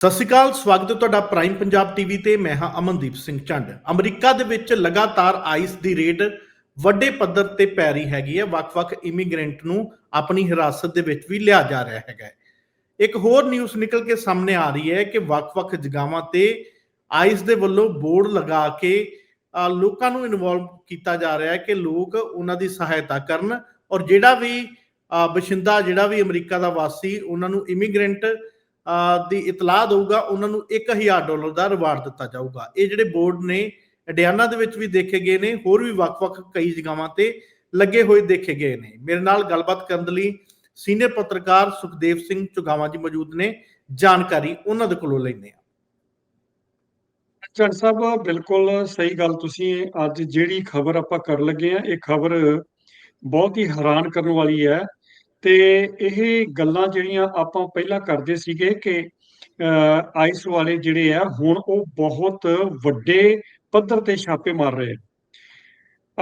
ਸਤਿ ਸ਼੍ਰੀ ਅਕਾਲ ਸਵਾਗਤ ਹੈ ਤੁਹਾਡਾ ਪ੍ਰਾਈਮ ਪੰਜਾਬ ਟੀਵੀ ਤੇ ਮੈਂ ਹਾਂ ਅਮਨਦੀਪ ਸਿੰਘ ਚੰਡ ਅਮਰੀਕਾ ਦੇ ਵਿੱਚ ਲਗਾਤਾਰ ਆਈਸ ਦੀ ਰੇਟ ਵੱਡੇ ਪੱਧਰ ਤੇ ਪੈ ਰਹੀ ਹੈਗੀ ਹੈ। ਵੱਖ-ਵੱਖ ਇਮੀਗ੍ਰੈਂਟ ਨੂੰ ਆਪਣੀ ਹਿਰਾਸਤ ਦੇ ਵਿੱਚ ਵੀ ਲਿਆ ਜਾ ਰਿਹਾ ਹੈਗਾ ਇੱਕ ਹੋਰ ਨਿਊਜ਼ ਨਿਕਲ ਕੇ ਸਾਹਮਣੇ ਆ ਰਹੀ ਹੈ ਕਿ ਵੱਖ-ਵੱਖ ਜਗਾਵਾਂ ਤੇ ਆਈਸ ਦੇ ਵੱਲੋਂ ਬੋਰਡ ਲਗਾ ਕੇ ਲੋਕਾਂ ਨੂੰ ਇਨਵੋਲਵ ਕੀਤਾ ਜਾ ਰਿਹਾ ਹੈ ਕਿ ਲੋਕ ਉਹਨਾਂ ਦੀ ਸਹਾਇਤਾ ਕਰਨ ਔਰ ਜਿਹੜਾ ਵੀ ਅ, ਬਸ਼ਿੰਦਾ ਜਿਹੜਾ ਵੀ ਅਮਰੀਕਾ ਦਾ ਵਾਸੀ ਉਹਨਾਂ ਨੂੰ ਇਮੀਗ੍ਰੈਂਟ ਦੀ ਇਤਲਾਹ ਦਊਗਾ, ਉਹਨਾਂ ਨੂੰ 1000 ਡਾਲਰ ਦਾ ਰਿਵਾਰਡ ਦਿੱਤਾ ਜਾਊਗਾ। ਇਹ ਜਿਹੜੇ ਬੋਰਡ ਨੇ ਅਡਿਆਨਾ ਦੇ ਵਿੱਚ ਵੀ ਦੇਖੇ ਗਏ ਨੇ, ਹੋਰ ਵੀ ਵੱਖ-ਵੱਖ ਕਈ ਜਗ੍ਹਾਵਾਂ ਤੇ ਲੱਗੇ ਹੋਏ ਦੇਖੇ ਗਏ ਨੇ। ਮੇਰੇ ਨਾਲ ਗੱਲਬਾਤ ਕਰਨ ਲਈ ਸੀਨੀਅਰ ਪੱਤਰਕਾਰ ਸੁਖਦੇਵ ਸਿੰਘ ਚੁਗਾਵਾ ਜੀ ਮੌਜੂਦ ਨੇ। ਜਾਣਕਾਰੀ ਉਹਨਾਂ ਦੇ ਕੋਲੋਂ ਲੈਂਦੇ ਆ ਚੰਡ ਸਾਹਿਬ, ਬਿਲਕੁਲ ਸਹੀ ਗੱਲ ਤੁਸੀਂ। ਅੱਜ ਜਿਹੜੀ ਖਬਰ ਆਪਾਂ ਕਰਨ ਲੱਗੇ ਆ ਇਹ ਖਬਰ ਬਹੁਤ ਹੀ ਹੈਰਾਨ ਕਰਨ ਵਾਲੀ ਹੈ। ਤੇ ਇਹ ਗੱਲਾਂ ਜਿਹੜੀਆਂ ਆਪਾਂ ਪਹਿਲਾਂ ਕਰਦੇ ਸੀਗੇ ਕਿ ਅਹ, ਆਈਸ ਵਾਲੇ ਜਿਹੜੇ ਆ ਹੁਣ ਉਹ ਬਹੁਤ ਵੱਡੇ ਪੱਧਰ ਤੇ ਛਾਪੇ ਮਾਰ ਰਹੇ ਆ।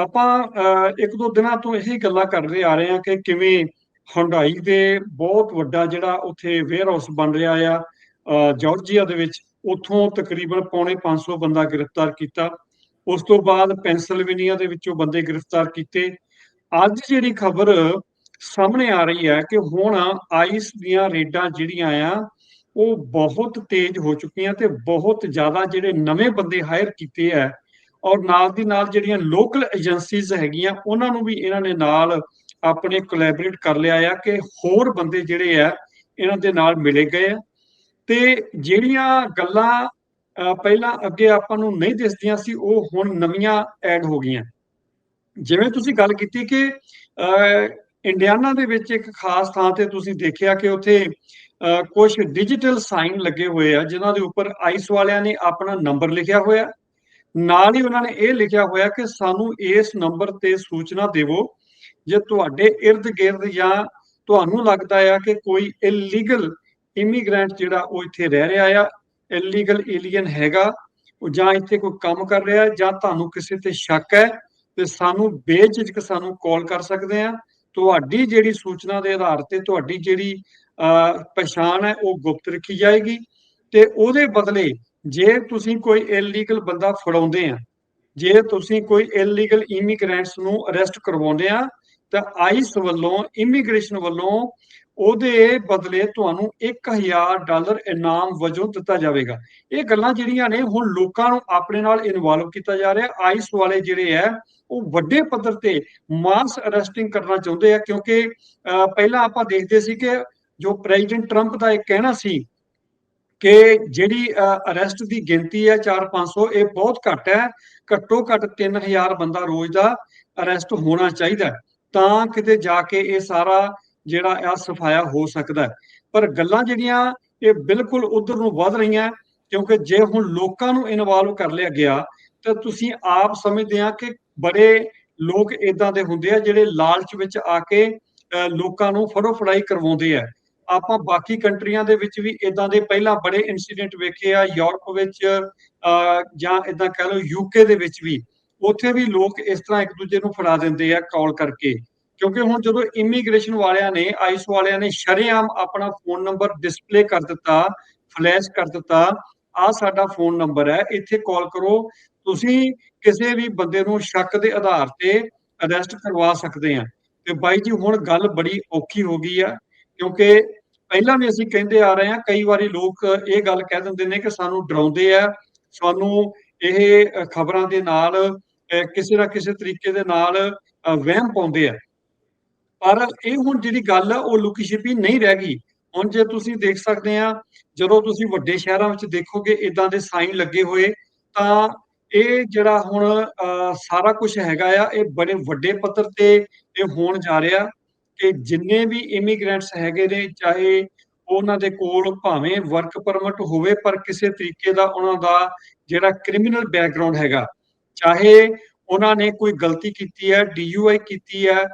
ਆਪਾਂ ਅਹ, ਇੱਕ ਦੋ ਦਿਨਾਂ ਤੋਂ ਇਹ ਗੱਲਾਂ ਕਰਦੇ ਆ ਰਹੇ ਆ ਕਿ ਕਿਵੇਂ ਹੁੰਡਾਈ ਦੇ ਬਹੁਤ ਵੱਡਾ ਜਿਹੜਾ ਉੱਥੇ ਵੇਅਰ ਹਾਊਸ ਬਣ ਰਿਹਾ ਆ ਅਹ, ਜਾਰਜੀਆ ਦੇ ਵਿੱਚ ਉੱਥੋਂ ਤਕਰੀਬਨ ਪੌਣੇ 500 ਬੰਦਾ ਗ੍ਰਿਫਤਾਰ ਕੀਤਾ। ਉਸ ਤੋਂ ਬਾਅਦ ਪੈਂਸਿਲਵੇਨੀਆ ਦੇ ਵਿੱਚੋਂ ਬੰਦੇ ਗ੍ਰਿਫਤਾਰ ਕੀਤੇ। ਅੱਜ ਜਿਹੜੀ ਖਬਰ ਸਾਹਮਣੇ ਆ ਰਹੀ ਹੈ ਕਿ ਹੁਣ ਆਈਸ ਦੀਆਂ ਰੇਟਾਂ ਜਿਹੜੀਆਂ ਆ ਉਹ ਬਹੁਤ ਤੇਜ਼ ਹੋ ਚੁੱਕੀਆਂ ਤੇ ਬਹੁਤ ਜ਼ਿਆਦਾ ਜਿਹੜੇ ਨਵੇਂ ਬੰਦੇ ਹਾਇਰ ਕੀਤੇ ਆ ਔਰ ਨਾਲ ਦੀ ਨਾਲ ਜਿਹੜੀਆਂ ਲੋਕਲ ਏਜੰਸੀਜ਼ ਹੈਗੀਆਂ ਉਹਨਾਂ ਨੂੰ ਵੀ ਇਹਨਾਂ ਨੇ ਨਾਲ ਆਪਣੇ ਕੋਲੈਬੋਰੇਟ ਕਰ ਲਿਆ ਆ ਕਿ ਹੋਰ ਬੰਦੇ ਜਿਹੜੇ ਆ ਇਹਨਾਂ ਦੇ ਨਾਲ ਮਿਲੇ ਗਏ ਆ। ਤੇ ਜਿਹੜੀਆਂ ਗੱਲਾਂ ਪਹਿਲਾਂ ਅੱਗੇ ਆਪਾਂ ਨੂੰ ਨਹੀਂ ਦਿਸਦੀਆਂ ਸੀ ਉਹ ਹੁਣ ਨਵੀਆਂ ਐਡ ਹੋ ਗਈਆਂ। ਜਿਵੇਂ ਤੁਸੀਂ ਗੱਲ ਕੀਤੀ ਕਿ ਅਹ, ਇੰਡੀਆਨਾ ਦੇ ਵਿੱਚ ਇੱਕ ਖਾਸ ਥਾਂ ਤੇ ਤੁਸੀਂ ਦੇਖਿਆ ਕਿ ਉੱਥੇ ਕੁਝ ਡਿਜੀਟਲ ਸਾਈਨ ਲੱਗੇ ਹੋਏ ਆ, ਜਿਨ੍ਹਾਂ ਦੇ ਉੱਪਰ ਆਈਸ ਵਾਲਿਆਂ ਨੇ ਆਪਣਾ ਨੰਬਰ ਲਿਖਿਆ ਹੋਇਆ। ਨਾਲ ਹੀ ਉਹਨਾਂ ਨੇ ਇਹ ਲਿਖਿਆ ਹੋਇਆ ਕਿ ਸਾਨੂੰ ਇਸ ਨੰਬਰ ਤੇ ਸੂਚਨਾ ਦੇਵੋ, ਜੇ ਤੁਹਾਡੇ ਇਰਦ-ਗਿਰਦ ਜਾਂ ਤੁਹਾਨੂੰ ਲੱਗਦਾ ਆ ਕਿ ਕੋਈ ਇਲੀਗਲ ਇਮੀਗ੍ਰੈਂਟ ਜਿਹੜਾ ਉਹ ਇੱਥੇ ਰਹਿ ਰਿਹਾ ਆ ਇਲੀਗਲ ਏਲੀਅਨ ਹੈਗਾ, ਉਹ ਜਾਂ ਇੱਥੇ ਕੋਈ ਕੰਮ ਕਰ ਰਿਹਾ, ਜਾਂ ਤੁਹਾਨੂੰ ਕਿਸੇ ਤੇ ਸ਼ੱਕ ਹੈ, ਤੇ ਸਾਨੂੰ ਬੇਝਿਜਕ ਸਾਨੂੰ ਕਾਲ ਕਰ ਸਕਦੇ ਆ। ਤੁਹਾਡੀ ਜਿਹੜੀ ਸੂਚਨਾ ਦੇ ਆਧਾਰ ਤੇ ਤੁਹਾਡੀ ਜਿਹੜੀ ਪਛਾਣ ਹੈ, ਉਹ ਗੁਪਤ ਰੱਖੀ ਜਾਏਗੀ ਤੇ ਉਹਦੇ ਬਦਲੇ ਜੇ ਤੁਸੀਂ ਕੋਈ ਇਲੀਗਲ ਬੰਦਾ ਫੜਾਉਂਦੇ ਆ, ਜੇ ਤੁਸੀਂ ਕੋਈ ਇਲੀਗਲ ਇਮੀਗ੍ਰੈਂਟਸ ਨੂੰ ਅਰੈਸਟ ਕਰਵਾਉਂਦੇ ਆ, ਤਾਂ ਆਈਸ ਵੱਲੋਂ ਇਮੀਗ੍ਰੇਸ਼ਨ ਵੱਲੋਂ ਉਹਦੇ ਬਦਲੇ ਤੁਹਾਨੂੰ 1000 ਡਾਲਰ ਇਨਾਮ ਵਜੋਂ ਦਿੱਤਾ ਜਾਵੇਗਾ। ਇਹ ਗੱਲਾਂ ਜਿਹੜੀਆਂ ਨੇ ਹੁਣ ਲੋਕਾਂ ਨੂੰ ਆਪਣੇ ਨਾਲ ਇਨਵੋਲਵ ਕੀਤਾ ਜਾ ਰਿਹਾ। ਆਈਸ ਵਾਲੇ ਜਿਹੜੇ ਆ ਉਹ ਵੱਡੇ ਪੱਧਰ ਤੇ ਮਾਸ ਅਰੈਸਟਿੰਗ ਕਰਨਾ ਚਾਹੁੰਦੇ ਆ ਕਿਉਂਕਿ ਪਹਿਲਾਂ ਆਪਾਂ ਦੇਖਦੇ ਸੀ ਕਿ ਜੋ ਪ੍ਰੈਜ਼ੀਡੈਂਟ ਟਰੰਪ ਦਾ ਇਹ ਕਹਿਣਾ ਸੀ ਕਿ ਜਿਹੜੀ ਅਰੈਸਟ ਦੀ ਗਿਣਤੀ ਹੈ 4-500 ਇਹ ਬਹੁਤ ਘੱਟ ਹੈ। ਘੱਟੋ ਘੱਟ 3000 ਬੰਦਾ ਰੋਜ਼ ਦਾ ਅਰੈਸਟ ਹੋਣਾ ਚਾਹੀਦਾ ਤਾਂ ਕਿਤੇ ਜਾ ਕੇ ਇਹ ਸਾਰਾ ਜਿਹੜਾ ਆ ਸਫਾਇਆ ਹੋ ਸਕਦਾ ਪਰ ਗੱਲਾਂ ਜਿਹੜੀਆਂ ਇਹ ਬਿਲਕੁਲ ਉਧਰ ਨੂੰ ਵੱਧ ਰਹੀਆਂ ਕਿਉਂਕਿ ਜੇ ਹੁਣ ਲੋਕਾਂ ਨੂੰ ਇਨਵੋਲਵ ਕਰ ਲਿਆ ਗਿਆ ਤਾਂ ਤੁਸੀਂ ਆਪ ਸਮਝਦੇ ਆ ਕਿ ਬੜੇ ਲੋਕ ਇਦਾਂ ਦੇ ਹੁੰਦੇ ਆ ਜਿਹੜੇ ਲਾਲਚ ਵਿੱਚ ਆ ਕੇ ਅਹ, ਲੋਕਾਂ ਨੂੰ ਫੜੋ ਫੜਾਈ ਕਰਵਾਉਂਦੇ ਆ। ਆਪਾਂ ਬਾਕੀ ਕੰਟਰੀਆਂ ਦੇ ਵਿੱਚ ਵੀ ਇਦਾਂ ਦੇ ਪਹਿਲਾਂ ਬੜੇ ਇਨਸੀਡੈਂਟ ਵੇਖੇ ਆ ਯੂਰਪ ਵਿੱਚ ਅਹ, ਜਾਂ ਇਦਾਂ ਕਹਿ ਲਓ ਯੂਕੇ ਦੇ ਵਿੱਚ ਵੀ। ਉੱਥੇ ਵੀ ਲੋਕ ਇਸ ਤਰ੍ਹਾਂ ਇੱਕ ਦੂਜੇ ਨੂੰ ਫੜਾ ਦਿੰਦੇ ਆ ਕਾਲ ਕਰਕੇ। ਕਿਉਂਕਿ ਹੁਣ ਜਦੋਂ ਇਮੀਗ੍ਰੇਸ਼ਨ ਵਾਲਿਆਂ ਨੇ ਆਈਸ ਵਾਲਿਆਂ ਨੇ ਸ਼ਰੇਆਮ ਆਪਣਾ ਫੋਨ ਨੰਬਰ ਡਿਸਪਲੇ ਕਰ ਦਿੱਤਾ ਫਲੈਸ਼ ਕਰ ਦਿੱਤਾ ਆ ਸਾਡਾ ਫੋਨ ਨੰਬਰ ਹੈ, ਇੱਥੇ ਕਾਲ ਕਰੋ, ਤੁਸੀਂ ਕਿਸੇ ਵੀ ਬੰਦੇ ਨੂੰ ਸ਼ੱਕ ਦੇ ਆਧਾਰ ਤੇ ਅਰੈਸਟ ਕਰਵਾ ਸਕਦੇ ਆ। ਤੇ ਬਾਈ ਜੀ, ਹੁਣ ਗੱਲ ਬੜੀ ਔਖੀ ਹੋ ਗਈ ਆ, ਕਿਉਂਕਿ ਪਹਿਲਾਂ ਵੀ ਅਸੀਂ ਕਹਿੰਦੇ ਆ ਰਹੇ ਹਾਂ ਕਈ ਵਾਰੀ ਲੋਕ ਇਹ ਗੱਲ ਕਹਿ ਦਿੰਦੇ ਨੇ ਕਿ ਸਾਨੂੰ ਡਰਾਉਂਦੇ ਆ, ਸਾਨੂੰ ਇਹ ਖਬਰਾਂ ਦੇ ਨਾਲ ਕਿਸੇ ਨਾ ਕਿਸੇ ਤਰੀਕੇ ਦੇ ਨਾਲ ਵਹਿਮ ਪਾਉਂਦੇ ਆ। ਪਰ ਇਹ ਹੁਣ ਜਿਹੜੀ ਗੱਲ ਆ, ਉਹ ਲੁਕੀ ਛਿਪੀ ਨਹੀਂ ਰਹਿ ਗਈ। ਹੁਣ ਜੇ ਤੁਸੀਂ ਦੇਖ ਸਕਦੇ ਆ, ਜਦੋਂ ਤੁਸੀਂ ਵੱਡੇ ਸ਼ਹਿਰਾਂ ਵਿੱਚ ਦੇਖੋਗੇ ਇਦਾਂ ਦੇ ਸਾਈਨ ਲੱਗੇ ਹੋਏ, ਤਾਂ ਇਹ ਜਿਹੜਾ ਹੁਣ ਸਾਰਾ ਕੁਝ ਹੈਗਾ ਆ, ਇਹ ਬੜੇ ਵੱਡੇ ਪੱਧਰ ਤੇ ਇਹ ਹੋਣ ਜਾ ਰਿਹਾ ਕਿ ਜਿੰਨੇ ਵੀ ਇਮੀਗ੍ਰੈਂਟਸ ਹੈਗੇ ਨੇ, ਚਾਹੇ ਉਹਨਾਂ ਦੇ ਕੋਲ ਭਾਵੇਂ ਵਰਕ ਪਰਮਿਟ ਹੋਵੇ, ਪਰ ਕਿਸੇ ਤਰੀਕੇ ਦਾ ਉਹਨਾਂ ਦਾ ਜਿਹੜਾ ਕ੍ਰਿਮੀਨਲ ਬੈਕਗ੍ਰਾਉਂਡ ਹੈਗਾ, ਚਾਹੇ ਉਹਨਾਂ ਨੇ ਕੋਈ ਗਲਤੀ ਕੀਤੀ ਹੈ ਡੀਯੂਆਈ ਕੀਤੀ ਹੈ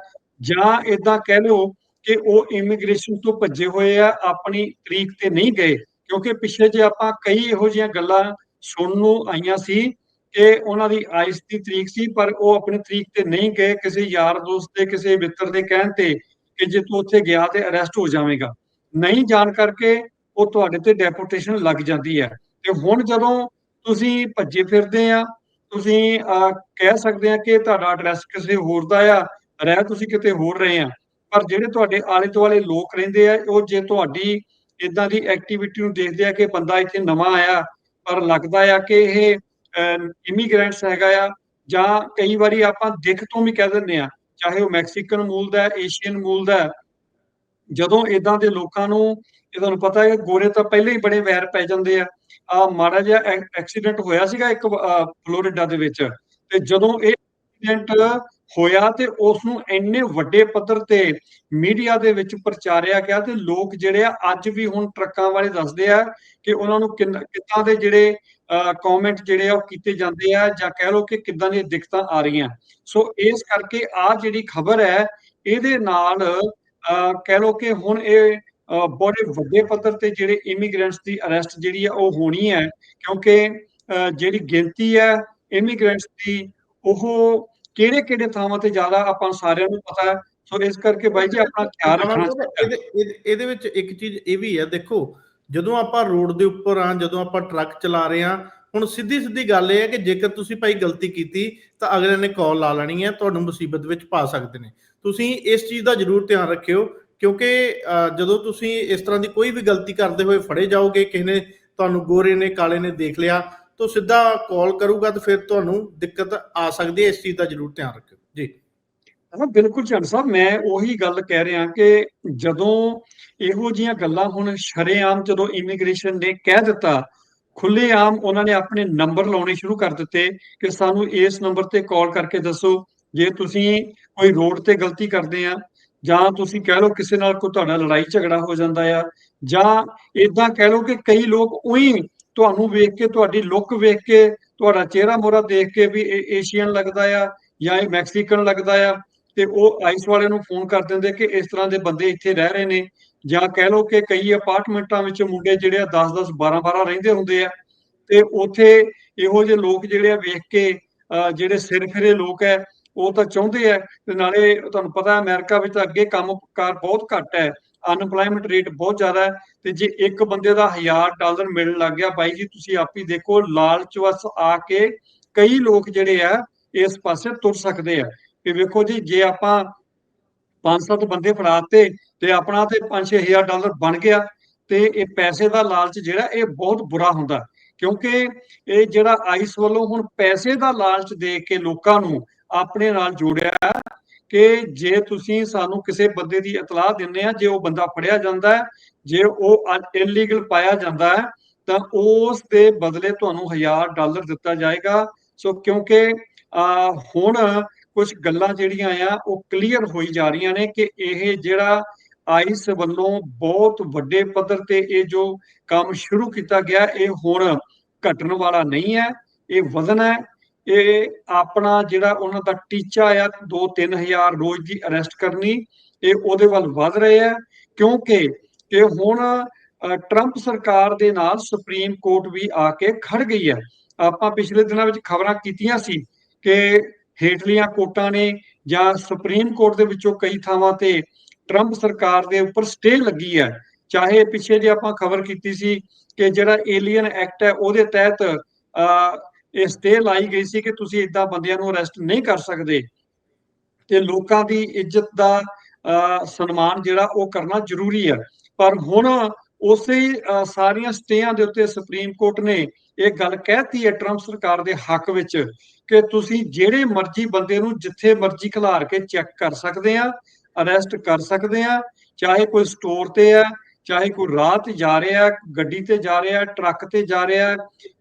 ਜਾਂ ਇਦਾਂ ਕਹਿ ਲਓ ਕਿ ਉਹ ਇਮੀਗ੍ਰੇਸ਼ਨ ਤੋਂ ਭੱਜੇ ਹੋਏ ਆ ਆਪਣੀ ਤਰੀਕ ਤੇ ਨਹੀਂ ਗਏ ਕਿਉਂਕਿ ਪਿੱਛੇ ਜੇ ਆਪਾਂ ਕਈ ਇਹੋ ਜਿਹੀਆਂ ਗੱਲਾਂ ਸੁਣਨ ਨੂੰ ਆਈਆਂ ਸੀ ਕਿ ਉਹਨਾਂ ਦੀ ਆਇਸ਼ ਦੀ ਤਰੀਕ ਸੀ ਪਰ ਉਹ ਆਪਣੀ ਤਰੀਕ ਤੇ ਨਹੀਂ ਗਏ ਕਿਸੇ ਯਾਰ ਦੋਸਤ ਦੇ ਕਿਸੇ ਮਿੱਤਰ ਦੇ ਕਹਿਣ ਤੇ ਕਿ ਜੇ ਤੂੰ ਉੱਥੇ ਗਿਆ ਤੇ ਅਰੈਸਟ ਹੋ ਜਾਵੇਂਗਾ। ਨਹੀਂ ਜਾਣ ਕਰਕੇ ਉਹ ਤੁਹਾਡੇ ਤੇ ਡੈਪੋਟੇਸ਼ਨ ਲੱਗ ਜਾਂਦੀ ਹੈ। ਤੇ ਹੁਣ ਜਦੋਂ ਤੁਸੀਂ ਭੱਜੇ ਫਿਰਦੇ ਆ ਤੁਸੀਂ ਅਹ, ਕਹਿ ਸਕਦੇ ਆ ਕਿ ਤੁਹਾਡਾ ਐਡਰੈਸ ਕਿਸੇ ਹੋਰ ਦਾ ਆ ਰਹਿ ਤੁਸੀਂ ਕਿਤੇ ਹੋਰ ਰਹੇ ਆ। ਪਰ ਜਿਹੜੇ ਤੁਹਾਡੇ ਆਲੇ ਦੁਆਲੇ ਲੋਕ ਰਹਿੰਦੇ ਆ ਉਹ ਜੇ ਤੁਹਾਡੀ ਇਦਾਂ ਦੀ ਐਕਟੀਵਿਟੀ ਨੂੰ ਦੇਖਦੇ ਆ ਕਿ ਬੰਦਾ ਇੱਥੇ ਨਵਾਂ ਆਇਆ ਪਰ ਲੱਗਦਾ ਆ ਕਿ ਇਹ ਇਮੀਗ੍ਰੈਂਟਸ ਹੈਗਾ ਆ ਜਾਂ ਕਈ ਵਾਰੀ ਆਪਾਂ ਦਿੱਖ ਤੋਂ ਵੀ ਕਹਿ ਦਿੰਦੇ ਆ ਚਾਹੇ ਉਹ ਮੈਕਸੀਕਨ ਮੂਲ ਦਾ ਏਸ਼ੀਅਨ ਮੂਲ ਦਾ ਜਦੋਂ ਇਦਾਂ ਦੇ ਲੋਕਾਂ ਨੂੰ ਇਹ ਤੁਹਾਨੂੰ ਪਤਾ ਹੈ ਗੋਰੇ ਤਾਂ ਪਹਿਲੇ ਹੀ ਬੜੇ ਵੈਰ ਪੈ ਜਾਂਦੇ ਆ। ਆ ਮਾੜਾ ਜਿਹਾ ਐਕਸੀਡੈਂਟ ਹੋਇਆ ਸੀਗਾ ਇੱਕ ਅਹ, ਫਲੋਰੀਡਾ ਦੇ ਵਿੱਚ ਤੇ ਜਦੋਂ ਇਹ ਐਕਸੀਡੈਂਟ ਹੋਇਆ ਤੇ ਉਸ ਨੂੰ ਇੰਨੇ ਵੱਡੇ ਪੱਧਰ ਤੇ ਮੀਡੀਆ ਦੇ ਵਿੱਚ ਪ੍ਰਚਾਰਿਆ ਗਿਆ ਤੇ ਲੋਕ ਜਿਹੜੇ ਆ ਅੱਜ ਵੀ ਹੁਣ ਟਰੱਕਾਂ ਵਾਲੇ ਦੱਸਦੇ ਆ ਕਿ ਉਹਨਾਂ ਨੂੰ ਕਿੱਦਾਂ ਦੇ ਜਿਹੜੇ ਕਮੈਂਟ ਜਿਹੜੇ ਆ ਉਹ ਕੀਤੇ ਜਾਂਦੇ ਆ ਜਾਂ ਕਹਿ ਲਓ ਕਿ ਕਿੱਦਾਂ ਦੀਆਂ ਦਿੱਕਤਾਂ ਆ ਰਹੀਆਂ। ਸੋ ਇਸ ਕਰਕੇ ਆ ਜਿਹੜੀ ਖਬਰ ਹੈ ਇਹਦੇ ਨਾਲ ਅਹ, ਕਹਿ ਲਓ ਕਿ ਹੁਣ ਇਹ ਅਹ, ਬੜੇ ਵੱਡੇ ਪੱਧਰ ਤੇ ਜਿਹੜੇ ਇਮੀਗ੍ਰੈਂਟਸ ਦੀ ਅਰੈਸਟ ਜਿਹੜੀ ਆ ਉਹ ਹੋਣੀ ਹੈ ਕਿਉਂਕਿ ਅਹ, ਜਿਹੜੀ ਗਿਣਤੀ ਹੈ ਇਮੀਗ੍ਰੈਂਟਸ ਦੀ ਉਹ ਕਿਹੜੇ ਕਿਹੜੇ ਥਾਵਾਂ ਤੇ ਜ਼ਿਆਦਾ ਆਪਾਂ ਸਾਰਿਆਂ ਨੂੰ ਪਤਾ ਹੈ? ਸੋ ਇਸ ਕਰਕੇ ਬਾਈ ਜੀ ਆਪਣਾ ਖਿਆਲ ਰੱਖਣਾ ਇਹਦੇ ਵਿੱਚ ਇੱਕ ਚੀਜ਼ ਇਹ ਵੀ ਹੈ ਦੇਖੋ ਜਦੋਂ ਆਪਾਂ ਰੋਡ ਦੇ ਉੱਪਰ ਆ ਜਦੋਂ ਆਪਾਂ ਟਰੱਕ ਚਲਾ ਰਹੇ ਆ ਹੁਣ ਸਿੱਧੀ ਸਿੱਧੀ ਗੱਲ ਇਹ ਹੈ ਕਿ ਜੇਕਰ ਤੁਸੀਂ ਭਾਈ ਗਲਤੀ ਕੀਤੀ ਤਾਂ ਅਗਲੇ ਨੇ ਕਾਲ ਲਾ ਲੈਣੀ ਹੈ ਤੁਹਾਨੂੰ ਮੁਸੀਬਤ ਵਿੱਚ ਪਾ ਸਕਦੇ ਨੇ। ਤੁਸੀਂ ਇਸ ਚੀਜ਼ ਦਾ ਜ਼ਰੂਰ ਧਿਆਨ ਰੱਖਿਓ ਕਿਉਂਕਿ ਜਦੋਂ ਤੁਸੀਂ ਇਸ ਤਰ੍ਹਾਂ ਦੀ ਕੋਈ ਵੀ ਗਲਤੀ ਕਰਦੇ ਹੋਏ ਫੜੇ ਜਾਓਗੇ ਕਿਸੇ ਨੇ ਤੁਹਾਨੂੰ ਗੋਰੇ ਨੇ ਕਾਲੇ ਨੇ ਦੇਖ ਲਿਆ ਤਾਂ ਸਿੱਧਾ ਕਾਲ ਕਰੂਗਾ ਤਾਂ ਫਿਰ ਤੁਹਾਨੂੰ ਦਿੱਕਤ ਆ ਸਕਦੀ ਹੈ, ਇਸ ਚੀਜ਼ ਦਾ ਜ਼ਰੂਰ ਧਿਆਨ ਰੱਖਿਓ। ਜੀ। ਹਾਂ, ਬਿਲਕੁਲ ਚੰਦ ਸਾਹਿਬ, ਮੈਂ ਉਹੀ ਗੱਲ ਕਹਿ ਰਿਹਾ ਕਿ ਜਦੋਂ ਇਹੋ ਜੀਆਂ ਗੱਲਾਂ ਹੁਣ ਸ਼ਰੇਆਮ ਜਦੋਂ ਇਮੀਗ੍ਰੇਸ਼ਨ ਨੇ ਕਹਿ ਦਿੱਤਾ ਖੁੱਲੇਆਮ ਉਹਨਾਂ ਨੇ ਆਪਣੇ ਨੰਬਰ ਲਾਉਣੇ ਸ਼ੁਰੂ ਕਰ ਦਿੱਤੇ ਕਿ ਸਾਨੂੰ ਇਸ ਨੰਬਰ ਤੇ ਕਾਲ ਕਰਕੇ ਦੱਸੋ, ਜੇ ਤੁਸੀਂ ਕੋਈ ਰੋਡ ਤੇ ਗਲਤੀ ਕਰਦੇ ਆ, ਜਾਂ ਤੁਸੀਂ ਕਹਿ ਲਓ ਕਿਸੇ ਨਾਲ ਕੋਈ ਤੁਹਾਡਾ ਲੜਾਈ ਝਗੜਾ ਹੋ ਜਾਂਦਾ ਆ, ਜਾਂ ਇਦਾਂ ਕਹਿ ਲਓ ਕਿ ਕਈ ਲੋਕ ਉਹੀ ਤੁਹਾਨੂੰ ਵੇਖ ਕੇ, ਤੁਹਾਡੀ ਲੁੱਕ ਵੇਖ ਕੇ, ਤੁਹਾਡਾ ਚਿਹਰਾ ਮੋਰਾ ਦੇਖ ਕੇ ਵੀ ਇਹ ਏਸ਼ੀਅਨ ਲੱਗਦਾ ਆ ਜਾਂ ਇਹ ਮੈਕਸੀਕਨ ਲੱਗਦਾ ਆ, ਤੇ ਉਹ ਆਈਸ ਵਾਲੇ ਨੂੰ ਫੋਨ ਕਰ ਦਿੰਦੇ ਕਿ ਇਸ ਤਰ੍ਹਾਂ ਦੇ ਬੰਦੇ ਇੱਥੇ ਰਹਿ ਰਹੇ ਨੇ। ਜਾਂ ਕਹਿ ਲਓ ਕਿ ਕਈ ਅਪਾਰਟਮੈਂਟਾਂ ਵਿੱਚ ਮੁੰਡੇ ਜਿਹੜੇ ਆ 10 10 12 12 ਰਹਿੰਦੇ ਹੁੰਦੇ ਆ, ਤੇ ਉੱਥੇ ਇਹੋ ਜਿਹੇ ਲੋਕ ਜਿਹੜੇ ਆ ਵੇਖ ਕੇ ਅਹ ਜਿਹੜੇ ਸਿਰ ਫਿਰੇ ਲੋਕ ਹੈ ਉਹ ਤਾਂ ਚਾਹੁੰਦੇ ਆ ਤੇ ਨਾਲੇ ਤੁਹਾਨੂੰ ਪਤਾ ਅਮਰੀਕਾ ਵਿੱਚ ਤਾਂ ਅੱਗੇ ਕੰਮਕਾਰ ਬਹੁਤ ਘੱਟ ਹੈ ਅਨਪਲਾਈਮੈਂਟ ਰੇਟ ਬਹੁਤ ਜ਼ਿਆਦਾ ਹੈ ਤੇ ਜੇ ਇੱਕ ਬੰਦੇ ਦਾ 1000 ਡਾਲਰ ਮਿਲਣ ਲੱਗ ਗਿਆ ਬਾਈ ਜੀ, ਤੁਸੀਂ ਆਪ ਹੀ ਦੇਖੋ, ਲਾਲਚ ਵਸ ਆ ਕੇ ਕਈ ਲੋਕ ਜਿਹੜੇ ਆ, ਇਸ ਪਾਸੇ ਤੁਰ ਸਕਦੇ ਆ। ਕਿ ਵੇਖੋ ਜੀ, ਜੇ ਆਪਾਂ ਪੰਜ ਸੱਤ ਬੰਦੇ ਫੜਾਤੇ ਤੇ ਆਪਣਾ ਤੇ 5-6000 ਡਾਲਰ ਬਣ ਗਿਆ ਤੇ ਇਹ ਪੈਸੇ ਦਾ ਲਾਲਚ ਜਿਹੜਾ, ਇਹ ਬਹੁਤ ਬੁਰਾ ਹੁੰਦਾ। ਕਿਉਂਕਿ ਇਹ ਜਿਹੜਾ ਆਈਸ ਵੱਲੋਂ ਹੁਣ ਪੈਸੇ ਦਾ ਲਾਲਚ ਦੇ ਕੇ ਲੋਕਾਂ ਨੂੰ ਆਪਣੇ ਨਾਲ ਜੋੜਿਆ ਕਿ ਜੇ ਤੁਸੀਂ ਸਾਨੂੰ ਕਿਸੇ ਬੰਦੇ ਦੀ ਇਤਲਾਹ ਦਿੰਦੇ ਆ, ਜੇ ਉਹ ਬੰਦਾ ਫੜਿਆ ਜਾਂਦਾ ਹੈ, ਜੇ ਉਹ ਇਲੀਗਲ ਪਾਇਆ ਜਾਂਦਾ ਹੈ, ਤਾਂ ਉਸ ਦੇ ਬਦਲੇ ਤੁਹਾਨੂੰ 1000 ਡਾਲਰ ਦਿੱਤਾ ਜਾਏਗਾ। ਸੋ ਕਿਉਂਕਿ ਅਹ ਹੁਣ ਕੁਝ ਗੱਲਾਂ ਜਿਹੜੀਆਂ ਆ, ਉਹ ਕਲੀਅਰ ਹੋਈ ਜਾ ਰਹੀਆਂ ਨੇ ਕਿ ਇਹ ਜਿਹੜਾ ਆਈਸ ਵੱਲੋਂ ਬਹੁਤ ਵੱਡੇ ਪੱਧਰ ਤੇ ਇਹ ਜੋ ਕੰਮ ਸ਼ੁਰੂ ਕੀਤਾ ਗਿਆ, ਇਹ ਹੁਣ ਘਟਣ ਵਾਲਾ ਨਹੀਂ ਹੈ। ਇਹ ਵਧਣ ਹੈ। ਇਹ ਆਪਣਾ ਜਿਹੜਾ ਉਹਨਾਂ ਦਾ ਟੀਚਾ ਆ 2-3000 ਰੋਜ਼ ਦੀ ਅਰੈਸਟ ਕਰਨੀ ਇਹ ਉਹਦੇ ਵੱਲ ਵਧ ਰਹੇ ਆ ਕਿਉਂਕਿ ਇਹ ਹੁਣ ਟਰੰਪ ਸਰਕਾਰ ਦੇ ਨਾਲ ਸੁਪਰੀਮ ਕੋਰਟ ਵੀ ਆ ਕੇ ਖੜ ਗਈ ਹੈ ਆਪਾਂ ਪਿਛਲੇ ਦਿਨਾਂ ਵਿੱਚ ਖਬਰਾਂ ਕੀਤੀਆਂ ਸੀ ਕਿ ਹੇਠਲੀਆਂ ਕੋਰਟਾਂ ਨੇ ਜਾਂ ਸੁਪਰੀਮ ਕੋਰਟ ਦੇ ਵਿੱਚੋਂ ਕਈ ਥਾਵਾਂ ਤੇ ਟਰੰਪ ਸਰਕਾਰ ਦੇ ਉੱਪਰ ਸਟੇ ਲੱਗੀ ਹੈ ਚਾਹੇ ਪਿੱਛੇ ਜੇ ਆਪਾਂ ਖਬਰ ਕੀਤੀ ਸੀ ਕਿ ਜਿਹੜਾ ਏਲੀਅਨ ਐਕਟ ਹੈ ਉਹਦੇ ਤਹਿਤ ਅ, ਇਹ ਸਟੇ ਲਾਈ ਗਈ ਸੀ ਕਿ ਤੁਸੀਂ ਇਦਾਂ ਬੰਦਿਆਂ ਨੂੰ ਅਰੈਸਟ ਨਹੀਂ ਕਰ ਸਕਦੇ। ਤੇ ਲੋਕਾਂ ਦੀ ਇੱਜ਼ਤ ਦਾ ਸਨਮਾਨ ਜਿਹੜਾ ਉਹ ਕਰਨਾ ਜ਼ਰੂਰੀ ਹੈ। ਪਰ ਹੁਣ ਉਸੇ ਸਾਰੀਆਂ ਸਟੇਆਂ ਦੇ ਉੱਤੇ ਸੁਪਰੀਮ ਕੋਰਟ ਨੇ ਇਹ ਗੱਲ ਕਹਿਤੀ ਹੈ ਟਰੰਪ ਸਰਕਾਰ ਦੇ ਹੱਕ ਵਿੱਚ ਕਿ ਤੁਸੀਂ ਜਿਹੜੇ ਮਰਜ਼ੀ ਬੰਦੇ ਨੂੰ ਜਿੱਥੇ ਮਰਜ਼ੀ ਖਿਲਾਰ ਕੇ ਚੈੱਕ ਕਰ ਸਕਦੇ ਆ ਅਰੈਸਟ ਕਰ ਸਕਦੇ ਆ, ਚਾਹੇ ਕੋਈ ਸਟੋਰ ਤੇ ਆ ਚਾਹੇ ਕੋਈ ਰਾਹ ਤੇ ਜਾ ਰਿਹਾ, ਗੱਡੀ ਤੇ ਜਾ ਰਿਹਾ, ਟਰੱਕ ਤੇ ਜਾ ਰਿਹਾ,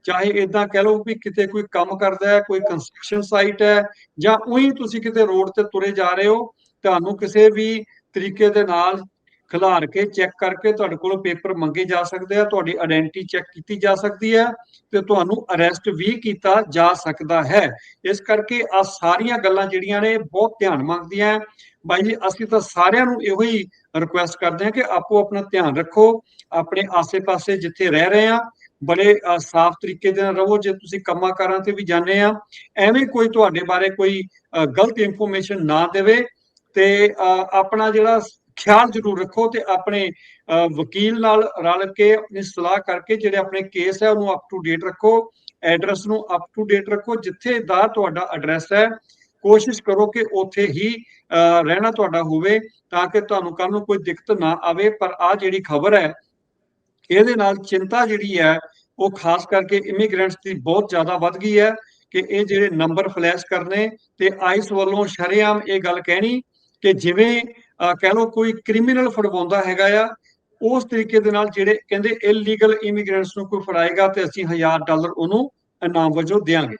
ਚਾਹੇ ਇਦਾਂ ਕਹਿ ਲਓ ਵੀ ਕਿਤੇ ਕੋਈ ਕੰਮ ਕਰਦਾ ਹੈ, ਕੋਈ ਕੰਸਟਰਕਸ਼ਨ ਸਾਈਟ ਹੈ, ਜਾਂ ਉਹੀ ਤੁਸੀਂ ਕਿਤੇ ਰੋਡ ਤੇ ਤੁਰੇ ਜਾ ਰਹੇ ਹੋ, ਤੁਹਾਨੂੰ ਕਿਸੇ ਵੀ ਤਰੀਕੇ ਦੇ ਨਾਲ ਖਿਲਾਰ ਕੇ ਚੈੱਕ ਕਰਕੇ ਤੁਹਾਡੇ ਕੋਲੋਂ ਪੇਪਰ ਮੰਗੇ ਜਾ ਸਕਦੇ ਆ, ਤੁਹਾਡੀ ਆਇਡੈਂਟੀ ਚੈੱਕ ਕੀਤੀ ਜਾ ਸਕਦੀ ਹੈ ਤੇ ਤੁਹਾਨੂੰ ਅਰੈਸਟ ਵੀ ਕੀਤਾ ਜਾ ਸਕਦਾ ਹੈ। ਇਸ ਕਰਕੇ ਆ ਸਾਰੀਆਂ ਗੱਲਾਂ ਜਿਹੜੀਆਂ ਨੇ ਬਹੁਤ ਧਿਆਨ ਮੰਗਦੀਆਂ ਬਾਈ ਜੀ ਅਸੀਂ ਤਾਂ ਸਾਰਿਆਂ ਨੂੰ ਇਹੋ ਹੀ ਰਿਕੁਐਸਟ ਕਰਦੇ ਹਾਂ ਕਿ ਆਪੋ ਆਪਣਾ ਧਿਆਨ ਰੱਖੋ ਆਪਣੇ ਆਸੇ-ਪਾਸੇ ਜਿੱਥੇ ਰਹਿ ਰਹੇ ਆ ਬੜੇ ਸਾਫ਼ ਤਰੀਕੇ ਦੇ ਨਾਲ ਰਹੋ ਜੇ ਤੁਸੀਂ ਕੰਮਾਂ ਕਾਰਾਂ ਤੇ ਵੀ ਜਾਂਦੇ ਆ ਐਵੇਂ ਕੋਈ ਤੁਹਾਡੇ ਬਾਰੇ ਕੋਈ ਗਲਤ ਇਨਫੋਰਮੇਸ਼ਨ ਨਾ ਦੇਵੇ ਤੇ ਆਪਣਾ ਜਿਹੜਾ ਖਿਆਲ ਜ਼ਰੂਰ ਰੱਖੋ ਤੇ ਆਪਣੇ ਅਹ, ਵਕੀਲ ਨਾਲ ਰਲ ਕੇ ਆਪਣੀ ਸਲਾਹ ਕਰਕੇ ਜਿਹੜੇ ਆਪਣੇ ਕੇਸ ਹੈ ਉਹਨੂੰ ਅਪ ਟੂ ਡੇਟ ਰੱਖੋ ਐਡਰੈਸ ਨੂੰ ਅਪ ਟੂ ਡੇਟ ਰੱਖੋ ਜਿੱਥੇ ਦਾ ਤੁਹਾਡਾ ਐਡਰੈਸ ਹੈ ਕੋਸ਼ਿਸ਼ ਕਰੋ ਕਿ ਉੱਥੇ ਹੀ ਅਹ, ਰਹਿਣਾ ਤੁਹਾਡਾ ਹੋਵੇ ਤਾਂ ਕਿ ਤੁਹਾਨੂੰ ਕੱਲ ਨੂੰ ਕੋਈ ਦਿੱਕਤ ਨਾ ਆਵੇ। ਪਰ ਆ ਜਿਹੜੀ ਖਬਰ ਹੈ ਇਹਦੇ ਨਾਲ ਚਿੰਤਾ ਜਿਹੜੀ ਹੈ ਉਹ ਖਾਸ ਕਰਕੇ ਇਮੀਗ੍ਰੈਂਟਸ ਦੀ ਬਹੁਤ ਜ਼ਿਆਦਾ ਵੱਧ ਗਈ ਹੈ ਕਿ ਇਹ ਜਿਹੜੇ ਨੰਬਰ ਫਲੈਸ਼ ਕਰਨੇ ਤੇ ਆਈਸ ਵੱਲੋਂ ਸ਼ਰੇਆਮ ਇਹ ਗੱਲ ਕਹਿਣੀ ਕਿ ਜਿਵੇਂ ਅਹ, ਕਹਿ ਲਓ ਕੋਈ ਕ੍ਰਿਮੀਨਲ ਫੜਵਾਉਂਦਾ ਹੈਗਾ ਆ ਉਸ ਤਰੀਕੇ ਦੇ ਨਾਲ ਜਿਹੜੇ ਕਹਿੰਦੇ ਇਲੀਗਲ ਇਮੀਗ੍ਰੈਂਟਸ ਨੂੰ ਕੋਈ ਫੜਾਏਗਾ ਤੇ ਅਸੀਂ 1000 ਡਾਲਰ ਉਹਨੂੰ ਇਨਾਮ ਵਜੋਂ ਦੇਵਾਂਗੇ